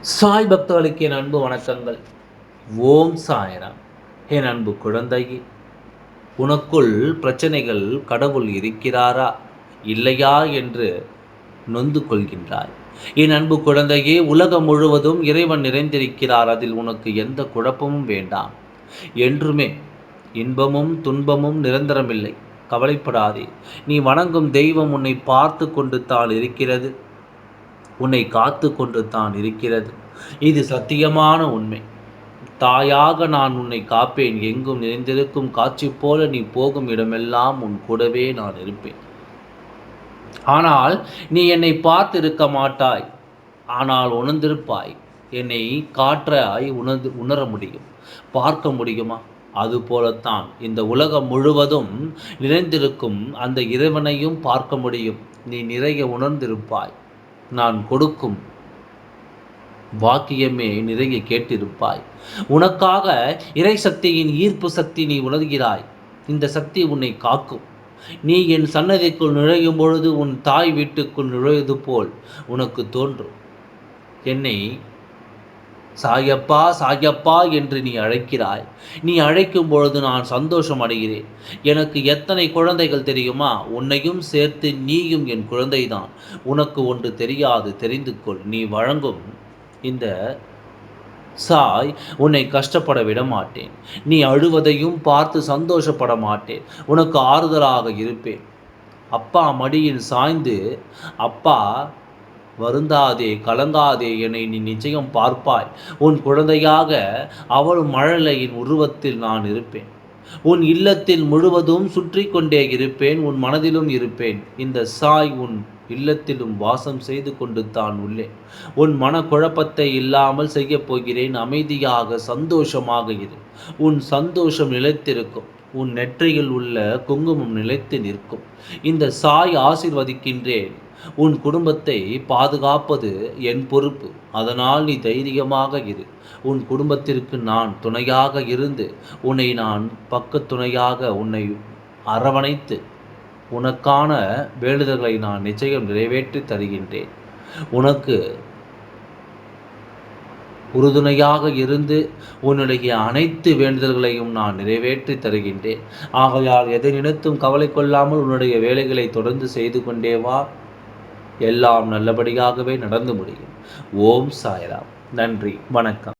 சாய் பக்தர்களுக்கு என் அன்பு வணக்கங்கள். ஓம் சாயராம். என் அன்பு குழந்தையே உனக்குள் பிரச்சனைகள் கடவுள் இருக்கிறாரா இல்லையா என்று நொந்து கொள்கின்றாய். என் அன்பு குழந்தையே உலகம் முழுவதும் இறைவன் நிறைந்திருக்கிறார் அதில் உனக்கு எந்த குழப்பமும் வேண்டாம். என்றுமே இன்பமும் துன்பமும் நிரந்தரமில்லை. கவலைப்படாதே. நீ வணங்கும் தெய்வம் உன்னை பார்த்து கொண்டு தான் இருக்கிறது. உன்னை காத்து கொண்டு தான் இருக்கிறது. இது சத்தியமான உண்மை. தாயாக நான் உன்னை காப்பேன். எங்கும் நிறைந்திருக்கும் காட்சி போல நீ போகும் இடமெல்லாம் உன் கூடவே நான் இருப்பேன். ஆனால் நீ என்னை பார்த்து இருக்க மாட்டாய். ஆனால் உணர்ந்திருப்பாய். என்னை காற்றாய் உணர்ந்து உணர முடியும். பார்க்க முடியுமா? அதுபோலத்தான் இந்த உலகம் முழுவதும் நிறைந்திருக்கும் அந்த இறைவனையும் பார்க்க முடியும். நீ நிறைய உணர்ந்திருப்பாய். நான் கொடுக்கும் வாக்கியமே நிறைய கேட்டிருப்பாய். உனக்காக இறை சக்தியின் ஈர்ப்பு சக்தி நீ உணர்கிறாய். இந்த சக்தி உன்னை காக்கும். நீ என் சன்னதிக்குள் நுழையும் பொழுது உன் தாய் வீட்டுக்குள் நுழைவது போல் உனக்கு தோன்றும். என்னை சாயப்பா சாயப்பா என்று நீ அழைக்கிறாய். நீ அழைக்கும் பொழுது நான் சந்தோஷம் அடைகிறேன் எனக்கு எத்தனை குழந்தைகள் தெரியுமா? உன்னையும் சேர்த்து நீயும் என் குழந்தைதான். உனக்கு ஒன்று தெரியாது தெரிந்து கொள் நீ வழங்கும் இந்த சாய் உன்னை கஷ்டப்பட விட மாட்டேன் நீ அழுவதையும் பார்த்து சந்தோஷப்பட மாட்டேன். உனக்கு ஆறுதலாக இருப்பேன். அப்பா மடியில் சாய்ந்து அப்பா வருந்தாதே கலங்காதே என்னை நீ நிச்சயம் பார்ப்பாய். உன் குழந்தையாக அவள் மழலையின் உருவத்தில் நான் இருப்பேன். உன் இல்லத்தில் முழுவதும் சுற்றி கொண்டே இருப்பேன் உன் மனதிலும் இருப்பேன். இந்த சாய் உன் இல்லத்திலும் வாசம் செய்து கொண்டு தான் உள்ளேன் உன் மன குழப்பத்தை இல்லாமல் செய்யப் போகிறேன் அமைதியாக சந்தோஷமாக இரு. உன் சந்தோஷம் நிலைத்திருக்கும். உன் நெற்றியில் உள்ள குங்குமம் நிலைத்து நிற்கும். இந்த சாய் ஆசிர்வதிக்கின்றேன். உன் குடும்பத்தை பாதுகாப்பது என் பொறுப்பு. அதனால் நீ தைரியமாக இரு. உன் குடும்பத்திற்கு நான் துணையாக இருந்து உன்னை நான் பக்க துணையாக உன்னை அரவணைத்து உனக்கான வேண்டுதல்களை நான் நிச்சயம் நிறைவேற்றி தருகின்றேன். உனக்கு உறுதுணையாக இருந்து உன்னுடைய அனைத்து வேண்டுதல்களையும் நான் நிறைவேற்றி தருகின்றேன். ஆகையால் எதை நினைத்தும் கவலை கொள்ளாமல் உன்னுடைய வேலைகளை தொடர்ந்து செய்து கொண்டே வா. எல்லாம் நல்லபடியாகவே நடந்து முடியும். ஓம் சாய்ராம். நன்றி. வணக்கம்.